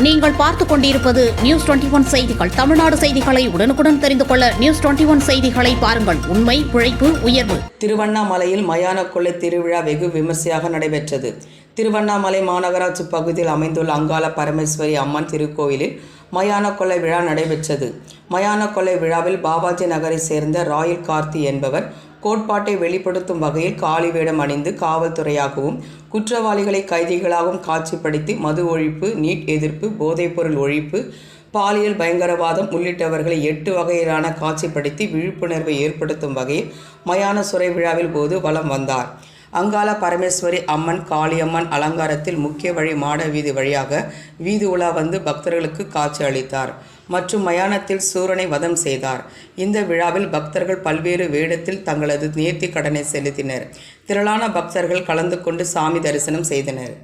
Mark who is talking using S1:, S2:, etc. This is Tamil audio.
S1: நீங்கள் பார்த்துக் கொண்டிருப்பது நியூஸ் டுவெண்டி ஒன் செய்திகள். தமிழ்நாடு செய்திகளை உடனுக்குடன் தெரிந்து கொள்ள நியூஸ் டுவெண்டி ஒன் செய்திகளை பாருங்கள். உண்மை உழைப்பு உயர்வு.
S2: திருவண்ணாமலையில் மயான கொள்ளை திருவிழா வெகு விமர்சையாக நடைபெற்றது. திருவண்ணாமலை மாநகராட்சி பகுதியில் அமைந்துள்ள அங்காள பரமேஸ்வரி அம்மன் திருக்கோயிலில் மயான கொள்ளை விழா நடைபெற்றது. மயான கொள்ளை விழாவில் பாபாஜி நகரை சேர்ந்த ராயல் கார்த்தி என்பவர் கோட்பாட்டை வெளிப்படுத்தும் வகையில் காளி வேடம் அணிந்து காவல்துறையாகவும் குற்றவாளிகளை கைதிகளாகவும் காட்சிப்படுத்தி மது ஒழிப்பு நீட் எதிர்ப்பு போதைப்பொருள் ஒழிப்பு பாலியல் பயங்கரவாதம் உள்ளிட்டவர்களை எட்டு வகையிலான காட்சிப்படுத்தி விழிப்புணர்வை ஏற்படுத்தும் வகையில் மயான சுரை விழாவில் போது வலம் வந்தார். அங்காள பரமேஸ்வரி அம்மன் காளியம்மன் அலங்காரத்தில் முக்கிய வழி மாட வீதி வழியாக வீதி உலா வந்து பக்தர்களுக்கு காட்சி அளித்தார் மற்றும் மயானத்தில் சூரனை வதம் செய்தார். இந்த விழாவில் பக்தர்கள் பல்வேறு வேடத்தில் தங்களது நேர்த்தி கடனை செலுத்தினர். திரளான பக்தர்கள் கலந்து கொண்டு சாமி தரிசனம் செய்தனர்.